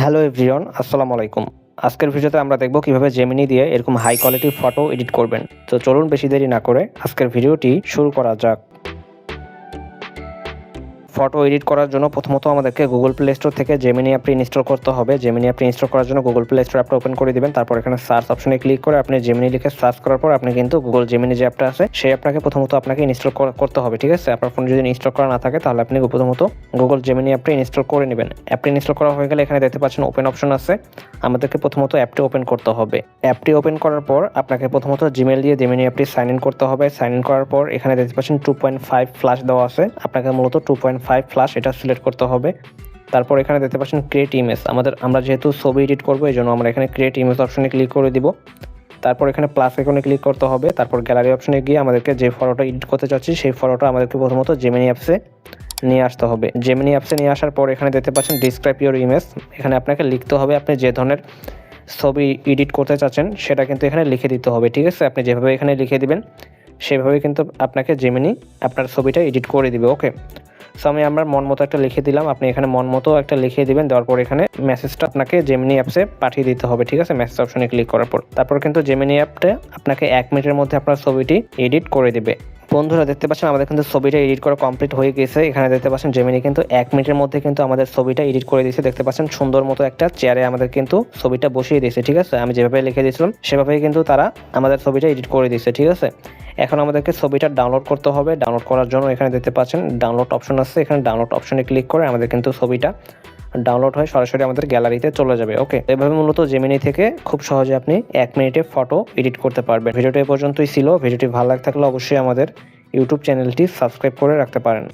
Hello everyone, আসসালামু আলাইকুম। আজকের ভিডিওতে আমরা দেখব কীভাবে জেমিনি দিয়ে এরকম হাই কোয়ালিটি ফটো এডিট করবেন। তো চলুন বেশি দেরি না করে আজকের ভিডিওটি শুরু করা যাক। ফটো এডিট করার জন্য প্রথমত আমাদেরকে গুগল প্লে স্টোর থেকে জেমিনি অ্যাপটি ইনস্টল করতে হবে। জেমিনি অ্যাপটি ইনস্টল করার জন্য গুগল প্লে স্টোর অ্যাপটা ওপেন করে দিবেন। তারপর এখানে সার্চ অপশনে ক্লিক করে আপনি জেমিনি লিখে সার্চ করার পর আপনি কিন্তু গুগল জেমিনি যে অ্যাপটা আছে, সেই অ্যাপটাকে প্রথমত আপনাকে ইনস্টল করতে হবে, ঠিক আছে? আপনার ফোন যদি ইনস্টল করা না থাকে, তাহলে আপনি প্রথমত গুগল জেমিনি অ্যাপটা ইনস্টল করে নেবেন। অ্যাপটি ইনস্টল করা হয়ে গেলে এখানে দেখতে পাচ্ছেন ওপেন অপশন আছে। আমাদেরকে প্রথমত অ্যাপটি ওপেন করতে হবে। অ্যাপটি ওপেন করার পর আপনাকে প্রথমত জিমেল দিয়ে জেমিনি অ্যাপটি সাইন ইন করতে হবে। সাইন ইন করার পর এখানে দেখতে পাচ্ছেন টু পয়েন্ট ফাইভ ফ্লাশ দেওয়া আছে। আপনাকে মূলত টু পয়েন্ট ফাইভ ফ্লাশ এটা সিলেক্ট করতে হবে। তারপর এখানে দেখতে পাচ্ছেন ক্রিয়েট ইমেজ আমাদের, আমরা যেহেতু ছবি এডিট করব, এই জন্য আমরা এখানে ক্রিয়েট ইমেজ অপশনে ক্লিক করে দিব। তারপর এখানে প্লাস আইকনে ক্লিক করতে হবে। তারপর গ্যালারি অপশনে গিয়ে আমাদেরকে যে ফটোটা এডিট করতে চাচ্ছি, সেই ফটোটা আমাদেরকে প্রথমত জেমিনি অ্যাপসে নিয়ে আসতে হবে। জেমিনি অ্যাপসে নিয়ে আসার পর এখানে দেখতে পাচ্ছেন ডিসক্রাইব ইউর ইমেজ এখানে আপনাকে লিখতে হবে আপনি যে ধরনের ছবি এডিট করতে চাচ্ছেন, সেটা কিন্তু এখানে লিখে দিতে হবে, ঠিক আছে? আপনি যেভাবে এখানে লিখে দিবেন, সেভাবে কিন্তু আপনাকে জেমিনি আপনার ছবিটা এডিট করে দিবে ওকে সো আমি আমার মন মতো একটা লিখে দিলাম। আপনি এখানে মন মতো একটা লিখে দিবেন। দেওয়ার পর এখানে মেসেজটা আপনাকে জেমিনি অ্যাপসে পাঠিয়ে দিতে হবে, ঠিক আছে? মেসেজ অপশনে ক্লিক করার পর। তারপর কিন্তু জেমিনি অ্যাপটা আপনাকে এক মিনিটের মধ্যে আপনার ছবিটি এডিট করে দিবে। বন্ধুরা, দেখতে পাচ্ছেন? আমাদের কিন্তু ছবিটা এডিট করা কমপ্লিট হয়ে গেছে। এখানে দেখতে পাচ্ছেন জেমিনি কিন্তু এক মিনিটের মধ্যে কিন্তু আমাদের ছবিটা এডিট করে দিয়েছে। দেখতে পাচ্ছেন? সুন্দর মতো একটা চেয়ারে আমাদের কিন্তু ছবিটা বসিয়ে দিয়েছে, ঠিক আছে? আমি যেভাবে লিখে দিয়েছিলাম, সেভাবেই কিন্তু তারা আমাদের ছবিটা এডিট করে দিয়েছে, ঠিক আছে? এখন আমাদেরকে ছবিটা ডাউনলোড করতে হবে। ডাউনলোড করার জন্য এখানে দেখতে পাচ্ছেন ডাউনলোড অপশন আছে। এখানে ডাউনলোড অপশনে ক্লিক করে আমাদের কিন্তু ছবিটা ডাউনলোড হয়ে সরাসরি আমাদের গ্যালারিতে চলে যাবে ওকে এভাবে মূলত জেমিনি থেকে খুব সহজে আপনি এক মিনিটে ফটো এডিট করতে পারবেন। ভিডিওটি এ পর্যন্তই ছিল। ভিডিওটি ভালো লাগে থাকলে অবশ্যই আমাদের ইউটিউব চ্যানেলটি সাবস্ক্রাইব করে রাখতে পারেন।